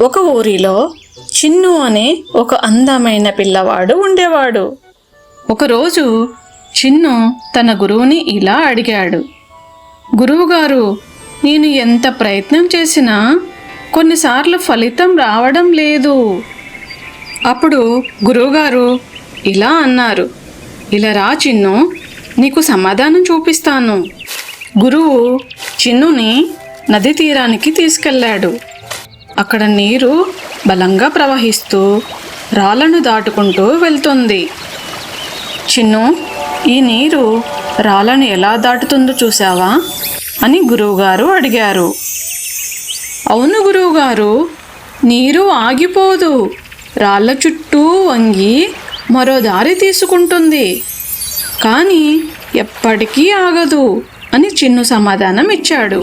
ఒక ఊరిలో చిన్ను అనే ఒక అందమైన పిల్లవాడు ఉండేవాడు. ఒకరోజు చిన్ను తన గురువుని ఇలా అడిగాడు. గురువుగారు నేను ఎంత ప్రయత్నం చేసినా కొన్నిసార్లు ఫలితం రావడం లేదు. అప్పుడు గురువుగారు ఇలా అన్నారు. ఇలా రా చిన్ను నీకు సమాధానం చూపిస్తాను. గురువు చిన్నుని నది తీరానికి తీసుకెళ్ళాడు. అక్కడ నీరు బలంగా ప్రవహిస్తూ రాళ్ళను దాటుకుంటూ వెళ్తుంది. చిన్ను ఈ నీరు రాళ్ళను ఎలా దాటుతుందో చూసావా అని గురువుగారు అడిగారు. అవును గురువుగారు నీరు ఆగిపోదు. రాళ్ళ చుట్టూ వంగి మరో దారి తీసుకుంటుంది. కానీ ఎప్పటికీ ఆగదు అని చిన్ను సమాధానం ఇచ్చాడు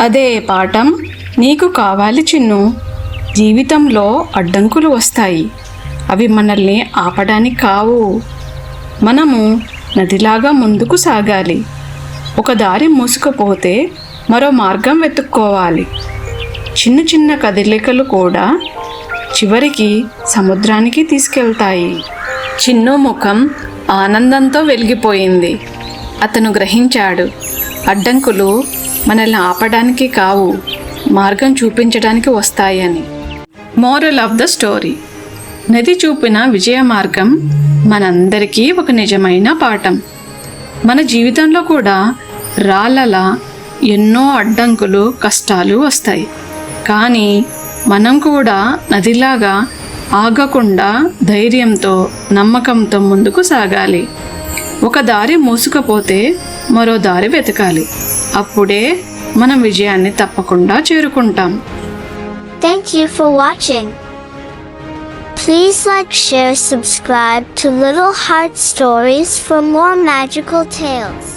అదే పాఠం నీకు కావాలి చిన్ను. జీవితంలో అడ్డంకులు వస్తాయి. అవి మనల్ని ఆపడానికి కావు. మనము నదిలాగా ముందుకు సాగాలి. ఒక దారి మూసుకుపోతే మరో మార్గం వెతుక్కోవాలి. చిన్న చిన్న కదలికలు కూడా చివరికి సముద్రానికి తీసుకెళ్తాయి. చిన్ను ముఖం ఆనందంతో వెలిగిపోయింది. అతను గ్రహించాడు అడ్డంకులు మనల్ని ఆపడానికి కావు. మార్గం చూపించడానికి వస్తాయని. మోరల్ ఆఫ్ ద స్టోరీ నది చూపిన విజయ మార్గం మనందరికీ ఒక నిజమైన పాఠం. మన జీవితంలో కూడా రాళ్ళలా ఎన్నో అడ్డంకులు కష్టాలు వస్తాయి. కానీ మనం కూడా నదిలాగా ఆగకుండా ధైర్యంతో నమ్మకంతో ముందుకు సాగాలి. ఒక దారి మూసుకపోతే మరో దారి వెతకాలి. అప్పుడే మనం విజయాన్ని తప్పకుండా చేరుకుంటాం. Thank you for watching please like share subscribe to little heart stories for more magical tales